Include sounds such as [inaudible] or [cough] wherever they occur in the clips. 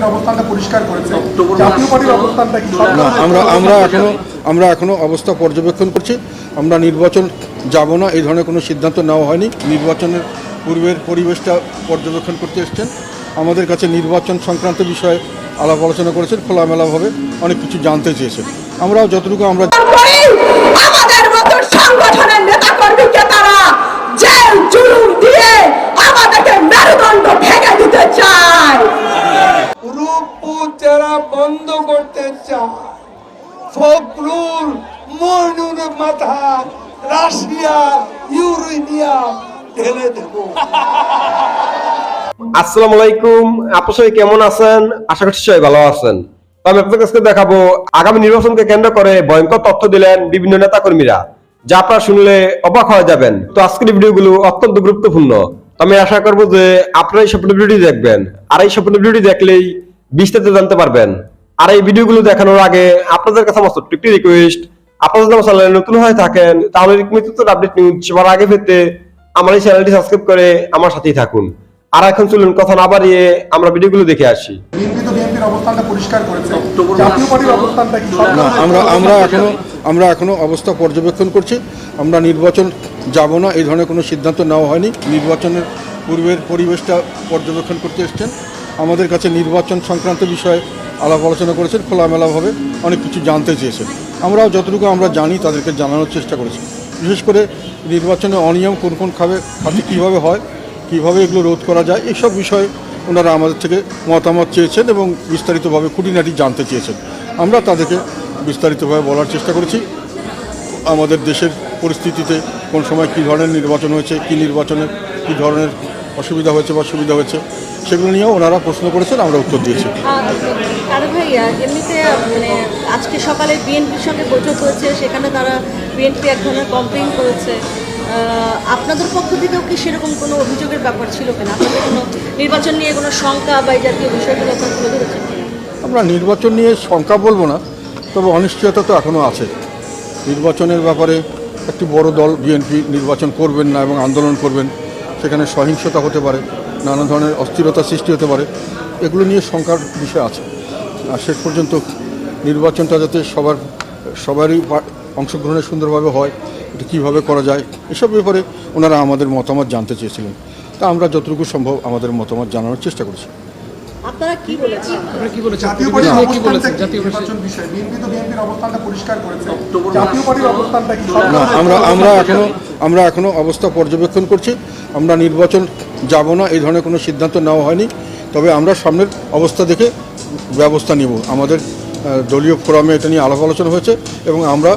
বিএনপির অবস্থানটা পরিষ্কার করেছে। জাতীয় পার্টির অবস্থানটা কি? না আমরা আমরা এখনও আমরা এখনও অবস্থা পর্যবেক্ষণ করছি। আমরা নির্বাচন যাব না এই ধরনের কোনো সিদ্ধান্ত নেওয়া হয়নি। নির্বাচনের পূর্বের পরিবেশটা পর্যবেক্ষণ করতে এসছেন। আমাদের কাছে নির্বাচন সংক্রান্ত বিষয়ে আলাপ আলোচনা করেছেন খোলামেলাভাবে অনেক কিছু জানতে চেয়েছেন। আমরাও যতটুকু আমরা আমাদের মতো সংগঠনের নেতা কর্মীকে তারা জেল জুলুম দিয়ে আমাদেরকে মেরুদণ্ড ভেঙে দিতে চায়। যারা বন্ধ করতে চায়। মাথা, রাশিয়া ইউরেনিয়াম ঢেলে দেবো। আলাইকুম। সবাই কেমন আছেন? আশা করছি সবাই ভালো আছেন। আমি আপনাদের কাছে দেখাবো, আগামী নির্বাচনকে কেন্দ্র করে ভয়ঙ্কর তথ্য দিলেন বিভিন্ন নেতা কর্মীরা যা আপনারা শুনলে অবাক হয়ে যাবেন। তো আজকের ভিডিওগুলো অত্যন্ত গুরুত্বপূর্ণ। আমি আশা করব যে আপনারা এই সম্পূর্ণ ভিডিও দেখবেন। আর এই সম্পূর্ণ ভিডিও দেখলেই বিস্তারিত জানতে পারবেন। আর এই ভিডিওগুলো দেখানোর আগে আপনাদের কাছে আমার ছোট্ট একটি রিকোয়েস্ট আপনারা যদি আমার চ্যানেলে নতুন হয়ে থাকেন তাহলে মৃত্যুর আপডেট নিউজ সবার আগে পেতে আমার এই চ্যানেলটি সাবস্ক্রাইব করে আমার সাথেই থাকুন। আর এখন চলুন কথা না বাড়িয়ে আমরা ভিডিওগুলো দেখে আসি। আমরা আমরা এখনও আমরা এখনও অবস্থা পর্যবেক্ষণ করছি। আমরা নির্বাচন যাব না এই ধরনের কোনো সিদ্ধান্ত নেওয়া হয়নি। নির্বাচনের পূর্বের পরিবেশটা পর্যবেক্ষণ করতে এসছেন। আমাদের কাছে নির্বাচন সংক্রান্ত বিষয়ে আলাপ আলোচনা করেছেন, খোলামেলাভাবে অনেক কিছু জানতে চেয়েছেন। আমরাও যতটুকু আমরা জানি তাদেরকে জানানোর চেষ্টা করেছি। বিশেষ করে নির্বাচনে অনিয়ম কোন কোন খাবে খাতে কীভাবে হয়, কীভাবে এগুলো রোধ করা যায় এইসব বিষয়ে ওনারা আমাদের থেকে মতামত চেয়েছেন এবং বিস্তারিতভাবে খুঁটিনাটি জানতে চেয়েছেন। আমরা তাদেরকে বিস্তারিতভাবে বলার চেষ্টা করেছি। আমাদের দেশের পরিস্থিতিতে কোন সময় কী ধরনের নির্বাচন হয়েছে, কী নির্বাচনে কী ধরনের অসুবিধা হয়েছে বা সুবিধা হয়েছে সেগুলো নিয়েও ওনারা প্রশ্ন করেছেন আমরা উত্তর দিয়েছি। ভাইয়া এমনিতে মানে আজকে সকালে বিএনপির সঙ্গে বৈঠক হয়েছে সেখানে তারা বিএনপি এক ধরনের কমপ্লেন করেছে। আপনাদের পক্ষ থেকেও কি সেরকম কোনো অভিযোগের ব্যাপার ছিল কিনা? আপনাদের কোনো নির্বাচন নিয়ে কোনো শঙ্কা বা এই জাতীয় বিষয়গুলো আপনারা তুলে ধরেছেন আমরা নির্বাচন নিয়ে শঙ্কা বলব না তবে অনিশ্চয়তা তো এখনও আছে। নির্বাচনের ব্যাপারে একটি বড় দল বিএনপি নির্বাচন করবেন না এবং আন্দোলন করবেন সেখানে সহিংসতা হতে পারে। নানা ধরনের অস্থিরতা সৃষ্টি হতে পারে, এগুলো নিয়ে শঙ্কার বিষয় আছে। আর শেষ পর্যন্ত নির্বাচনটা যাতে সবার, সবারই অংশগ্রহণে সুন্দরভাবে হয়, এটা কীভাবে করা যায়, এসব ব্যাপারে ওনারা আমাদের মতামত জানতে চেয়েছিলেন। তা আমরা যতটুকু সম্ভব আমাদের মতামত জানানোর চেষ্টা করেছি। আপনারা কি বলেছেন? জাতীয় পার্টির অবস্থানটা কি? নির্বাচন বিষয়ে বিএনপি তো বিএনপির অবস্থানটা পরিষ্কার করেছে জাতীয় পার্টির অবস্থানটা কি? না আমরা আমরা এখনও আমরা এখনও অবস্থা পর্যবেক্ষণ করছি। আমরা নির্বাচন যাব না এই ধরনের কোনো সিদ্ধান্ত নেওয়া হয়নি। তবে আমরা সামনের অবস্থা দেখে ব্যবস্থা নিব। আমাদের দলীয় ফোরামে এটা নিয়ে আলাপ আলোচনা হয়েছে এবং আমরা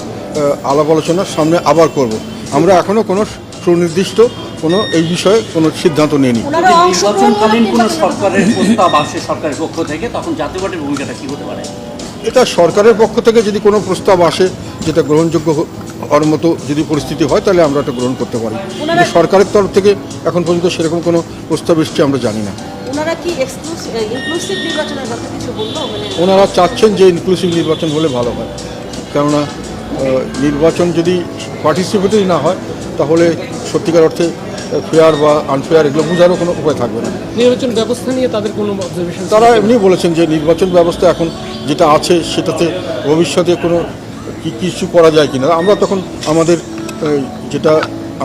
আলাপ আলোচনা সামনে আবার করব। আমরা এখনও কোনো সুনির্দিষ্ট কোনো এই বিষয়ে কোনো সিদ্ধান্ত নিইনি ওনারা যদি অংশগ্রহণ নির্বাচনকালীন কোন সরকারের প্রস্তাব আসে সরকারের পক্ষ থেকে তখন জাতীয় পার্টির ভূমিকাটা কি হতে পারে? এটা সরকারের পক্ষ থেকে যদি কোনো প্রস্তাব আসে যেটা গ্রহণযোগ্য হওয়ার মতো যদি পরিস্থিতি হয় তাহলে আমরা এটা গ্রহণ করতে পারি। কিন্তু সরকারের তরফ থেকে এখন পর্যন্ত সেরকম কোনো প্রস্তাব এসছে আমরা জানি না। ওনারা কি এক্সক্লুসিভ ইনক্লুসিভ নির্বাচনের কথা কিছু বলল? মানে ওনারা চাচ্ছেন যে ইনক্লুসিভ নির্বাচন হলে ভালো হয়। কেননা নির্বাচন যদি পার্টিসিপেটরি না হয় তাহলে সত্যিকার অর্থে ফেয়ার বা আনফেয়ার এগুলো বোঝারও কোনো উপায় থাকবে না। নির্বাচন ব্যবস্থা নিয়ে তাদের কোনো অবজারভেশন তারা এমনি বলেছেন যে নির্বাচন ব্যবস্থা এখন যেটা আছে সেটাতে ভবিষ্যতে কোনো কি কিছু করা যায় কিনা। আমরা তখন আমাদের যেটা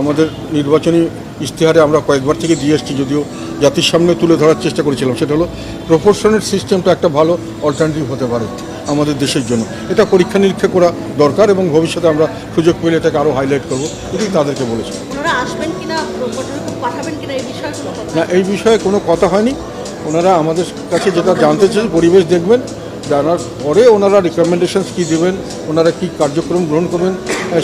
আমাদের নির্বাচনী ইশতেহারে আমরা কয়েকবার থেকে দিয়ে এসেছি যদিও জাতির সামনে তুলে ধরার চেষ্টা করেছিলাম সেটা হলো প্রপোর্শনের সিস্টেমটা একটা ভালো অল্টারনেটিভ হতে পারে আমাদের দেশের জন্য। এটা পরীক্ষা নিরীক্ষা করা দরকার এবং ভবিষ্যতে আমরা সুযোগ পেলে এটাকে আরও হাইলাইট করব এটাই তাদেরকে বলেছি। আসবেন কিনা পাঠাবেন কিনা এই বিষয়ে কোনো কথা না এই বিষয়ে কোনো কথা হয়নি। ওনারা আমাদের কাছে যেটা জানতে চেয়েছেন পরিবেশ দেখবেন জানার পরে ওনারা রিকমেন্ডেশনস কী দেবেন ওনারা কী কার্যক্রম গ্রহণ করবেন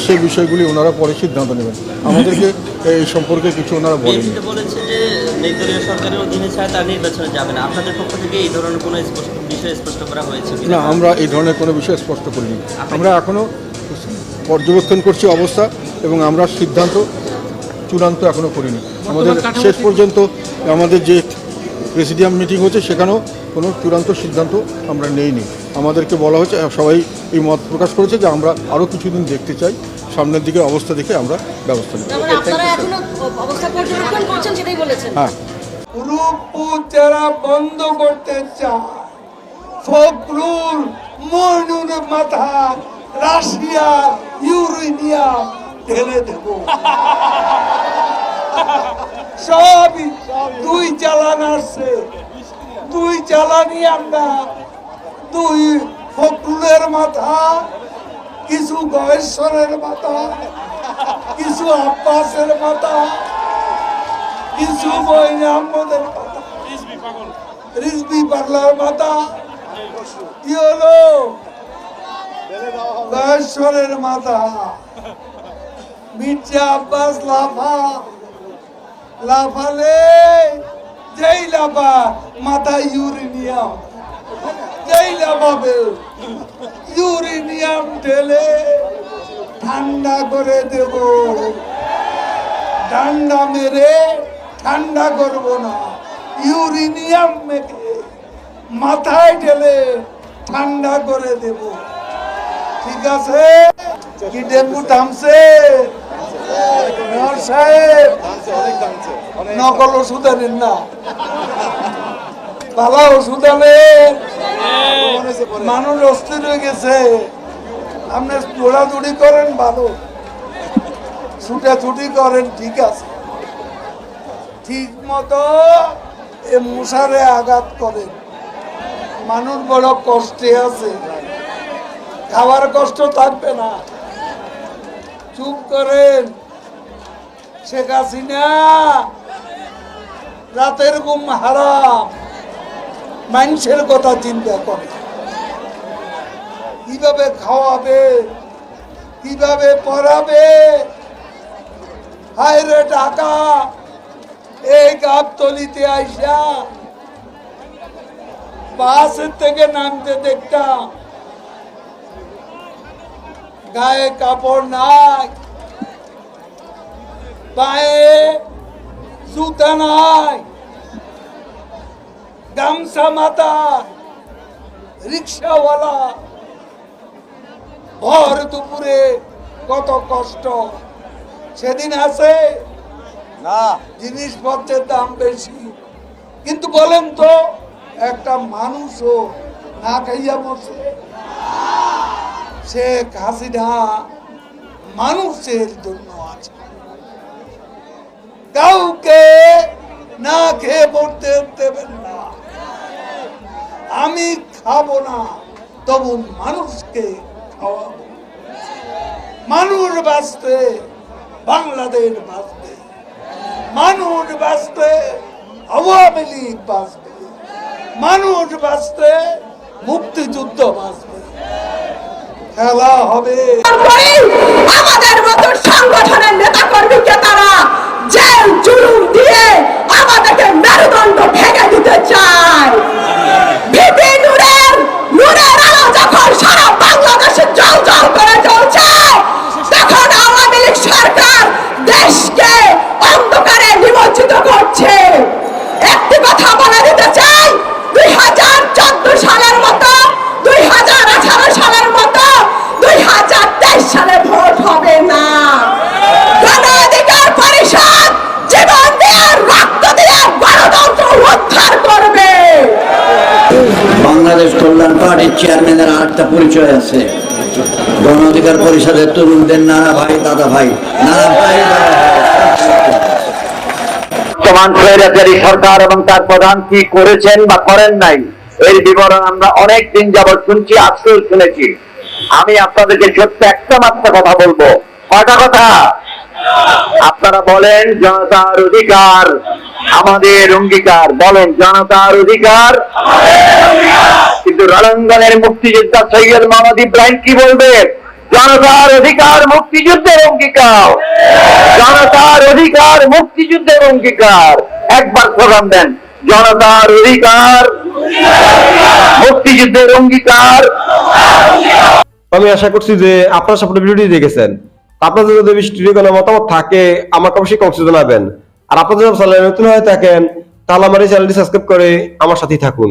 সেই বিষয়গুলি ওনারা পরে সিদ্ধান্ত নেবেন। আমাদেরকে এই সম্পর্কে কিছু ওনারা বলেন বলেছে যে নির্দলীয় সরকারের অধীনে ছাড়া তার নির্বাচনে যাবে না। আপনাদের পক্ষ থেকে এই ধরনের কোনো বিষয় স্পষ্ট করা হয়েছে না আমরা এই ধরনের কোনো বিষয় স্পষ্ট করিনি। আমরা এখনও পর্যবেক্ষণ করছি অবস্থা এবং আমরা সিদ্ধান্ত চূড়ান্ত এখনও করিনি। আমাদের শেষ পর্যন্ত আমাদের যে প্রেসিডিয়াম মিটিং হচ্ছে সেখানেও কোনো চূড়ান্ত সিদ্ধান্ত আমরা নেইনি। আমাদেরকে বলা হয়েছে সবাই এই মত প্রকাশ করেছে যে আমরা আরও কিছুদিন দেখতে চাই সামনের দিকে অবস্থা দেখে আমরা ব্যবস্থা নেব। বলেছেন। হ্যাঁ। রূপপুর যারা বন্ধ করতে চায় ফখরুল মাথা রাশিয়ার ইউরেনিয়াম ঢেলে দেব। [laughs] সবই দুই চালান আসছে। দুই চালানি আমরা দুই ফখরুলের মাথা কিছু গয়েশ্বরের মাথা কিছু আব্বাসের মাথা কিছু আহমদের মাথা। রিজবি পাগলার মাথা। কি হলো। গয়েশ্বরের মাথা। মির্জা আব্বাস লাফা লাফালে যেই লাফা মাথা ইউরেনিয়াম। যেই লাফাবে ইউরেনিয়াম ঢেলে ঠান্ডা করে দেব। ঠান্ডা মেরে ঠান্ডা করব না। ইউরিনিয়াম মেখে মাথায় ঢেলে ঠান্ডা করে দেব। ঠিক আছে? কি ডেঙ্গু থামছে নকল ওষুধ আনেন না। ভালো ওষুধ আনেন মানুষ অস্থির হয়ে গেছে। আপনি দৌড়াদৌড়ি করেন, ভালো। ছুটাছুটি করেন, ঠিক আছে। ঠিক মতো এ মশারে আঘাত করেন। মানুষ বড় কষ্টে আছে। খাওয়ার কষ্ট থাকবে না। চুপ করেন। শেখ হাসিনা, রাতের ঘুম হারাম। মানুষের কথা চিন্তা করে। কীভাবে খাওয়াবে, কীভাবে পড়াবে? হায় রে টাকা এই গাবতলিতে আইসা বাসের থেকে নামতে দেখতাম। গায়ে কাপড় নাই। পায়ে জুতা নাই গামছা মাথা রিক্সাওয়ালা। ভর দুপুরে কত কষ্ট। সেদিন আছে না। জিনিসপত্রের দাম বেশি। কিন্তু বলেন তো একটা মানুষও না খাইয়া মরছে শেখ হাসিনা মানুষের জন্য আছে। কাউকে না খেয়ে পড়তে দেবেন না। আমি খাব না, তবু মানুষকে খাওয়াবো। মানুষ বাঁচতে, বাংলাদেশ বাঁচবে। মানুষ বাঁচতে, আওয়ামী লীগ বাঁচবে। মানুষ বাঁচতে, মুক্তিযুদ্ধ বাঁচবে। খেলা হবে। আমাদের মতো সংগঠনের নেতা কর্মীকে তারা জেল জুলুম দিয়ে আমাদেরকে মেরুদণ্ড ভেঙে দিতে চায়। ভিপি নূরের নূরের আলো যখন সারা বাংলাদেশে চেয়ারম্যানের আরেকটা পরিচয় আছে। গণ অধিকার পরিষদের তরুণদের নানা ভাই, দাদা ভাই। নানা ভাই বর্তমান স্বৈরাচারী সরকার এবং তার প্রধান কি করেছেন বা করেন নাই, এর বিবরণ আমরা অনেক দিন যাবৎ শুনছি আজকেও শুনেছি। আমি আপনাদেরকে সত্য একটা মাত্র কথা বলব। কয়টা কথা? আপনারা বলেন জনতার অধিকার, আমাদের অঙ্গীকার। বলেন, জনতার অধিকার কিন্তু রণাঙ্গনের মুক্তিযোদ্ধা সৈয়দ মোহাম্মদ ইব্রাহিম কি বলবে? জনতার অধিকার মুক্তিযুদ্ধের অঙ্গীকার। জনতার অধিকার মুক্তিযুদ্ধের অঙ্গীকার। একবার প্রোগ্রাম দেন। জনতার অধিকার মুক্তিযুদ্ধের অঙ্গীকার। আমি আশা করছি যে আপনারা সব ভিডিওটি দেখেছেন। আপনাদের যদি স্টুডিও কোনো মতামত থাকে, আমাকে অবশ্যই কমেন্টে জানাবেন। আর আপনাদের যদি চ্যানেলে নতুন হয়ে থাকেন, তাহলে আমার এই চ্যানেলটি সাবস্ক্রাইব করে আমার সাথেই থাকুন।